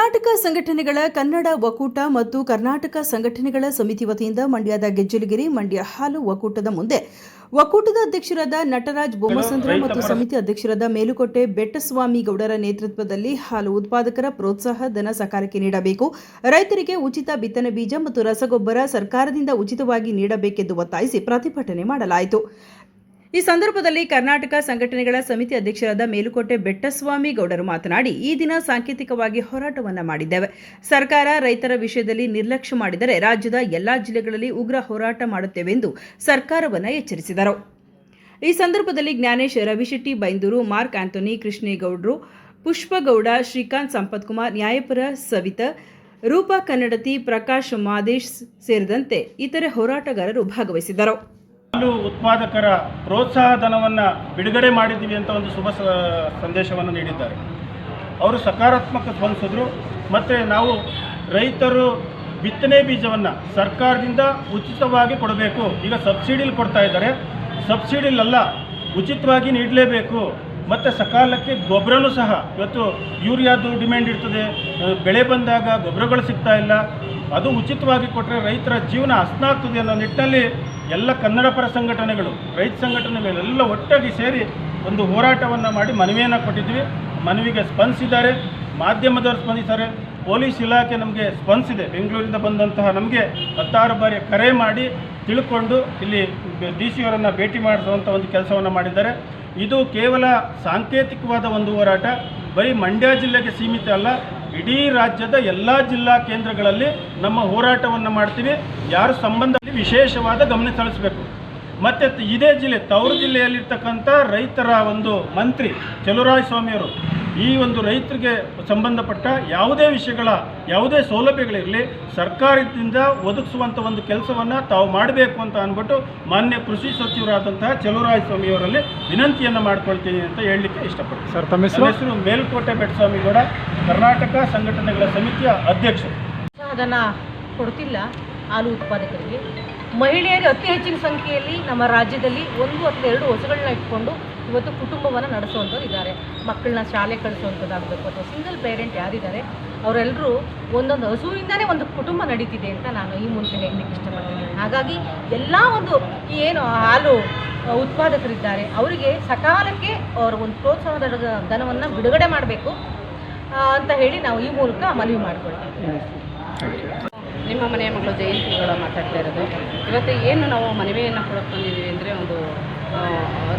ಕರ್ನಾಟಕ ಸಂಘಟನೆಗಳ ಕನ್ನಡ ಒಕ್ಕೂಟ ಮತ್ತು ಕರ್ನಾಟಕ ಸಂಘಟನೆಗಳ ಸಮಿತಿ ವತಿಯಿಂದ ಮಂಡ್ಯದ ಗೆಜ್ಜಲಗಿರಿ ಮಂಡ್ಯ ಹಾಲು ಒಕ್ಕೂಟದ ಮುಂದೆ ಒಕ್ಕೂಟದ ಅಧ್ಯಕ್ಷರಾದ ನಟರಾಜ್ ಬೊಮ್ಮಸಂದ್ರ ಮತ್ತು ಸಮಿತಿ ಅಧ್ಯಕ್ಷರಾದ ಮೇಲುಕೋಟೆ ಬೆಟ್ಟಸ್ವಾಮಿ ಗೌಡರ ನೇತೃತ್ವದಲ್ಲಿ ಹಾಲು ಉತ್ಪಾದಕರ ಪ್ರೋತ್ಸಾಹ ಧನ ಸಕಾಲಕ್ಕೆ ನೀಡಬೇಕು. ರೈತರಿಗೆ ಉಚಿತ ಬಿತ್ತನೆ ಬೀಜ ಮತ್ತು ರಸಗೊಬ್ಬರ ಸರ್ಕಾರದಿಂದ ಉಚಿತವಾಗಿ ನೀಡಬೇಕೆಂದು ಒತ್ತಾಯಿಸಿ ಪ್ರತಿಭಟನೆ ಮಾಡಲಾಯಿತು. ಈ ಸಂದರ್ಭದಲ್ಲಿ ಕರ್ನಾಟಕ ಸಂಘಟನೆಗಳ ಸಮಿತಿ ಅಧ್ಯಕ್ಷರಾದ ಮೇಲುಕೋಟೆ ಬೆಟ್ಟಸ್ವಾಮಿ ಗೌಡರು ಮಾತನಾಡಿ, ಈ ದಿನ ಸಾಂಕೇತಿಕವಾಗಿ ಹೋರಾಟವನ್ನು ಮಾಡಿದ್ದೇವೆ. ಸರ್ಕಾರ ರೈತರ ವಿಷಯದಲ್ಲಿ ನಿರ್ಲಕ್ಷ್ಯ ಮಾಡಿದರೆ ರಾಜ್ಯದ ಎಲ್ಲಾ ಜಿಲ್ಲೆಗಳಲ್ಲಿ ಉಗ್ರ ಹೋರಾಟ ಮಾಡುತ್ತೇವೆಂದು ಸರ್ಕಾರವನ್ನು ಎಚ್ಚರಿಸಿದರು. ಈ ಸಂದರ್ಭದಲ್ಲಿ ಜ್ಞಾನೇಶ್ ರವಿಶೆಟ್ಟಿ ಬೈಂದೂರು, ಮಾರ್ಕ್ ಆಂಥೋನಿ, ಕೃಷ್ಣೇಗೌಡರು, ಪುಷ್ಪಗೌಡ, ಶ್ರೀಕಾಂತ್, ಸಂಪತ್ಕುಮಾರ್, ನ್ಯಾಯಪುರ ಸವಿತ, ರೂಪಾ ಕನ್ನಡತಿ, ಪ್ರಕಾಶ್, ಮಾದೇಶ್ ಸೇರಿದಂತೆ ಇತರೆ ಹೋರಾಟಗಾರರು ಭಾಗವಹಿಸಿದ್ದರು. ಹಾಲು ಉತ್ಪಾದಕರ ಪ್ರೋತ್ಸಾಹ ಧನವನ್ನು ಬಿಡುಗಡೆ ಮಾಡಿದ್ದೀವಿ ಅಂತ ಒಂದು ಶುಭ ಸಂದೇಶವನ್ನು ನೀಡಿದ್ದಾರೆ. ಅವರು ಸಕಾರಾತ್ಮಕ ಸ್ಪಂದಿಸಿದ್ರು. ಮತ್ತು ನಾವು ರೈತರು ಬಿತ್ತನೆ ಬೀಜವನ್ನು ಸರ್ಕಾರದಿಂದ ಉಚಿತವಾಗಿ ಕೊಡಬೇಕು. ಈಗ ಸಬ್ಸಿಡಿಲಿ ಕೊಡ್ತಾ ಇದ್ದಾರೆ. ಸಬ್ಸಿಡಿಲಲ್ಲ, ಉಚಿತವಾಗಿ ನೀಡಲೇಬೇಕು. ಮತ್ತು ಸಕಾಲಕ್ಕೆ ಗೊಬ್ಬರನೂ ಸಹ, ಇವತ್ತು ಯೂರಿಯಾದು ಡಿಮ್ಯಾಂಡ್ ಇರ್ತದೆ. ಬೆಳೆ ಬಂದಾಗ ಗೊಬ್ಬರಗಳು ಸಿಗ್ತಾ ಇಲ್ಲ. ಅದು ಉಚಿತವಾಗಿ ಕೊಟ್ಟರೆ ರೈತರ ಜೀವನ ಹಸ್ನಾಗ್ತದೆ ಅನ್ನೋ ನಿಟ್ಟಿನಲ್ಲಿ ಎಲ್ಲ ಕನ್ನಡ ಪರ ಸಂಘಟನೆಗಳು, ರೈತ ಸಂಘಟನೆಗಳೆಲ್ಲ ಒಟ್ಟಾಗಿ ಸೇರಿ ಒಂದು ಹೋರಾಟವನ್ನು ಮಾಡಿ ಮನವಿಯನ್ನು ಕೊಟ್ಟಿದ್ವಿ. ಮನವಿಗೆ ಸ್ಪಂದಿಸಿದ್ದಾರೆ. ಮಾಧ್ಯಮದವರು ಸ್ಪಂದಿಸಿದ್ದಾರೆ. ಪೊಲೀಸ್ ಇಲಾಖೆ ನಮಗೆ ಸ್ಪಂದಿಸಿದೆ. ಬೆಂಗಳೂರಿಂದ ಬಂದಂತಹ ನಮಗೆ ಹತ್ತಾರು ಬಾರಿ ಕರೆ ಮಾಡಿ ತಿಳ್ಕೊಂಡು ಇಲ್ಲಿ ಡಿ ಸಿ ಅವರನ್ನು ಭೇಟಿ ಮಾಡಿಸುವಂಥ ಒಂದು ಕೆಲಸವನ್ನು ಮಾಡಿದ್ದಾರೆ. ಇದು ಕೇವಲ ಸಾಂಕೇತಿಕವಾದ ಒಂದು ಹೋರಾಟ. ಬರೀ ಮಂಡ್ಯ ಜಿಲ್ಲೆಗೆ ಸೀಮಿತ ಅಲ್ಲ ಇಡೀ ರಾಜ್ಯದ ಎಲ್ಲ ಜಿಲ್ಲಾ ಕೇಂದ್ರಗಳಲ್ಲಿ ನಮ್ಮ ಹೋರಾಟವನ್ನು ಮಾಡ್ತೀವಿ. ಯಾರು ಸಂಬಂಧದಲ್ಲಿ ವಿಶೇಷವಾದ ಗಮನ ಸಲ್ಲಿಸಬೇಕು ಮತ್ತು ಇದೇ ಜಿಲ್ಲೆ ತವರು ಜಿಲ್ಲೆಯಲ್ಲಿರ್ತಕ್ಕಂಥ ರೈತರ ಒಂದು ಮಂತ್ರಿ ಚಲುವರಾಯ ಸ್ವಾಮಿಯವರು ಈ ಒಂದು ರೈತರಿಗೆ ಸಂಬಂಧಪಟ್ಟ ಯಾವುದೇ ವಿಷಯಗಳ ಯಾವುದೇ ಸೌಲಭ್ಯಗಳಿರಲಿ ಸರ್ಕಾರದಿಂದ ಒದಗಿಸುವಂಥ ಒಂದು ಕೆಲಸವನ್ನು ತಾವು ಮಾಡಬೇಕು ಅಂತ ಅಂದ್ಬಿಟ್ಟು ಮಾನ್ಯ ಕೃಷಿ ಸಚಿವರಾದಂತಹ ಚಲುವರಾಯ ಸ್ವಾಮಿಯವರಲ್ಲಿ ವಿನಂತಿಯನ್ನು ಮಾಡ್ಕೊಳ್ತೀನಿ ಅಂತ ಹೇಳಲಿಕ್ಕೆ ಇಷ್ಟಪಡ್ತೀನಿ. ಸರ್ ತಮ್ಮ ಹೆಸರು? ಮೇಲ್ಕೋಟೆ ಬೆಟ್ಟಸ್ವಾಮಿಗೌಡ ಕರ್ನಾಟಕ ಸಂಘಟನೆಗಳ ಸಮಿತಿಯ ಅಧ್ಯಕ್ಷರು. ಅದನ್ನು ಕೊಡ್ತಿಲ್ಲ ಹಾಲು ಉತ್ಪಾದಕರಿಗೆ. ಮಹಿಳೆಯರು ಅತಿ ಹೆಚ್ಚಿನ ಸಂಖ್ಯೆಯಲ್ಲಿ ನಮ್ಮ ರಾಜ್ಯದಲ್ಲಿ ಒಂದು ಅಥವಾ ಎರಡು ಹೊಸಗಳನ್ನ ಇಟ್ಕೊಂಡು ಇವತ್ತು ಕುಟುಂಬವನ್ನು ನಡೆಸುವಂಥವ್ರು ಇದ್ದಾರೆ. ಮಕ್ಕಳನ್ನ ಶಾಲೆ ಕಳಿಸುವಂಥದ್ದಾಗಬೇಕು ಅಥವಾ ಸಿಂಗಲ್ ಪೇರೆಂಟ್ ಯಾರಿದ್ದಾರೆ ಅವರೆಲ್ಲರೂ ಒಂದೊಂದು ಹಸುವಿನಿಂದಾನೇ ಒಂದು ಕುಟುಂಬ ನಡೀತಿದೆ ಅಂತ ನಾನು ಈ ಮೂಲಕ ಹೇಳಲಿಕ್ಕೆ ಇಷ್ಟಪಡ್ತೀನಿ. ಹಾಗಾಗಿ ಎಲ್ಲ ಒಂದು ಏನು ಹಾಲು ಉತ್ಪಾದಕರಿದ್ದಾರೆ, ಅವರಿಗೆ ಸಕಾಲಕ್ಕೆ ಅವರ ಒಂದು ಪ್ರೋತ್ಸಾಹದ ಧನವನ್ನು ಬಿಡುಗಡೆ ಮಾಡಬೇಕು ಅಂತ ಹೇಳಿ ನಾವು ಈ ಮೂಲಕ ಮನವಿ ಮಾಡಿಕೊಳ್ತೀವಿ. ನಿಮ್ಮ ಮನೆಯ ಮಗಳು ಜಯಂತಿಗಳು ಮಾತಾಡ್ತಾ ಇರೋದು. ಇವತ್ತು ಏನು ನಾವು ಮನವಿಯನ್ನು ಕೊಡಕ್ಕೆ ಬಂದಿದ್ದೀವಿ ಅಂದರೆ ಒಂದು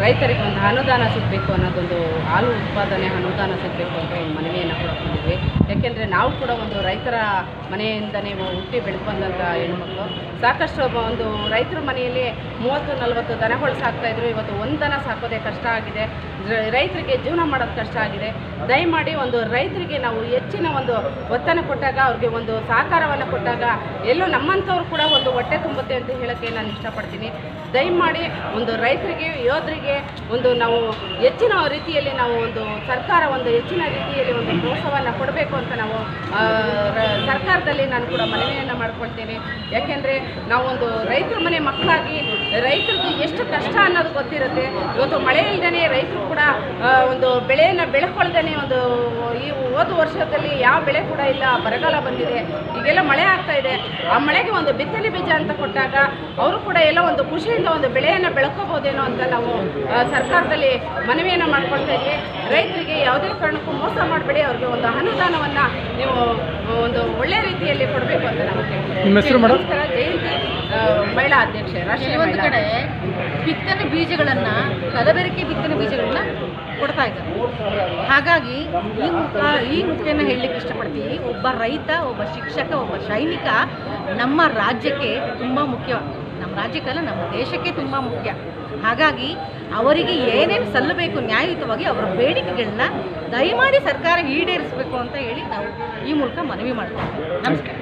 ರೈತರಿಗೆ ಒಂದು ಅನುದಾನ ಸಿಗಬೇಕು ಅನ್ನೋದೊಂದು ಹಾಲು ಉತ್ಪಾದನೆ ಅನುದಾನ ಸಿಗಬೇಕು ಅಂತ ಒಂದು ಮನವಿಯನ್ನು ಕೊಡ್ಕೊಂಡಿದ್ವಿ ಯಾಕೆಂದರೆ ನಾವು ಕೂಡ ಒಂದು ರೈತರ ಮನೆಯಿಂದನೇ ಹುಟ್ಟಿ ಬೆಳೆದು ಬಂದಂಥ ಹೆಣ್ಮಕ್ಳು. ಸಾಕಷ್ಟು ಒಂದು ರೈತರ ಮನೆಯಲ್ಲಿ ಮೂವತ್ತು, ನಲವತ್ತು ದನಗಳು ಸಾಕ್ತಾಯಿದ್ರು ಇವತ್ತು ಒಂದು ದನ ಸಾಕೋದೇ ಕಷ್ಟ ಆಗಿದೆ. ರೈತರಿಗೆ ಜೀವನ ಮಾಡೋದು ಕಷ್ಟ ಆಗಿದೆ. ದಯಮಾಡಿ ಒಂದು ರೈತರಿಗೆ ನಾವು ಹೆಚ್ಚಿನ ಒಂದು ಒತ್ತನ್ನು ಕೊಟ್ಟಾಗ, ಅವ್ರಿಗೆ ಒಂದು ಸಹಕಾರವನ್ನು ಕೊಟ್ಟಾಗ, ಎಲ್ಲೋ ನಮ್ಮಂಥವ್ರು ಕೂಡ ಒಂದು ಹೊಟ್ಟೆ ತುಂಬುತ್ತೆ ಅಂತ ಹೇಳೋಕ್ಕೆ ನಾನು ಇಷ್ಟಪಡ್ತೀನಿ. ದಯಮಾಡಿ ಒಂದು ರೈತರಿಗೆ, ಯೋಧರಿಗೆ ಒಂದು ನಾವು ಹೆಚ್ಚಿನ ರೀತಿಯಲ್ಲಿ ನಾವು ಒಂದು ಸರ್ಕಾರ ಒಂದು ಹೆಚ್ಚಿನ ರೀತಿಯಲ್ಲಿ ಒಂದು ಪ್ರೋತ್ಸಾಹವನ್ನು ಕೊಡಬೇಕು ಅಂತ ನಾವು ಸರ್ಕಾರದಲ್ಲಿ ನಾನು ಕೂಡ ಮನವಿಯನ್ನು ಮಾಡ್ಕೊಳ್ತೇನೆ. ಯಾಕೆಂದರೆ ನಾವು ಒಂದು ರೈತರ ಮನೆ ಮಕ್ಕಳಾಗಿ ರೈತರಿಗೆ ಎಷ್ಟು ಕಷ್ಟ ಅನ್ನೋದು ಗೊತ್ತಿರುತ್ತೆ. ಇವತ್ತು ಮಳೆ ಇಲ್ಲದೇ ರೈತರು ಕೂಡ ಒಂದು ಬೆಳೆಯನ್ನು ಬೆಳ್ಕೊಳ್ದೇ ಒಂದು, ಈ ಹೋದ ವರ್ಷದಲ್ಲಿ ಯಾವ ಬೆಳೆ ಕೂಡ ಇಲ್ಲ, ಬರಗಾಲ ಬಂದಿದೆ. ಈಗೆಲ್ಲ ಮಳೆ ಆಗ್ತಾ ಇದೆ. ಆ ಮಳೆಗೆ ಒಂದು ಬಿತ್ತನೆ ಬೀಜ ಅಂತ ಕೊಟ್ಟಾಗ ಅವರು ಕೂಡ ಎಲ್ಲ ಒಂದು ಖುಷಿಯಿಂದ ಒಂದು ಬೆಳೆಯನ್ನು ಬೆಳ್ಕೋಬೋದೇನೋ ಅಂತ ನಾವು ಸರ್ಕಾರದಲ್ಲಿ ಮನವಿಯನ್ನು ಮಾಡ್ಕೊಳ್ತಾ ಇದ್ವಿ. ರೈತರಿಗೆ ಯಾವುದೇ ಕಾರಣಕ್ಕೂ ಮೋಸ ಮಾಡಬೇಡಿ. ಅವ್ರಿಗೆ ಒಂದು ಅನುದಾನವನ್ನು ನೀವು, ಒಂದು ಒಳ್ಳೆ ರೀತಿಯಲ್ಲಿ ಕೊಡಬೇಕು ಅಂತ ನಾವು ಕೇಳ್ತೀವಿ. ನಿಮ್ಮ ಹೆಸರು ಮೇಡಮ್? ಜಯಂತಿ ಮಹಿಳಾ ಅಧ್ಯಕ್ಷೆ ರಾಷ್ಟ್ರೀಯ ಒಂದು ಕಡೆ ಬಿತ್ತನೆ ಬೀಜಗಳನ್ನು ಕಲಬೆರಕೆ ಬಿತ್ತನೆ ಬೀಜಗಳನ್ನ ಕೊಡ್ತಾ ಇದ್ದಾರೆ. ಹಾಗಾಗಿ ಈ ಮುಖ ಈ ಮುಖ್ಯನ ಹೇಳಲಿಕ್ಕೆ ಇಷ್ಟಪಡ್ತೀವಿ. ಒಬ್ಬ ರೈತ ಒಬ್ಬ ಶಿಕ್ಷಕ ಒಬ್ಬ ಸೈನಿಕ ನಮ್ಮ ರಾಜ್ಯಕ್ಕೆ ತುಂಬ ಮುಖ್ಯ. ನಮ್ಮ ರಾಜ್ಯಕ್ಕಲ್ಲ ನಮ್ಮ ದೇಶಕ್ಕೆ ತುಂಬ ಮುಖ್ಯ. ಹಾಗಾಗಿ ಅವರಿಗೆ ಏನೇನು ಸಲ್ಲಬೇಕು ನ್ಯಾಯಯುತವಾಗಿ ಅವರ ಬೇಡಿಕೆಗಳನ್ನ ದಯಮಾಡಿ ಸರ್ಕಾರ ಈಡೇರಿಸಬೇಕು ಅಂತ ಹೇಳಿ ನಾವು ಈ ಮೂಲಕ ಮನವಿ ಮಾಡ್ತೀವಿ ನಮಸ್ಕಾರ.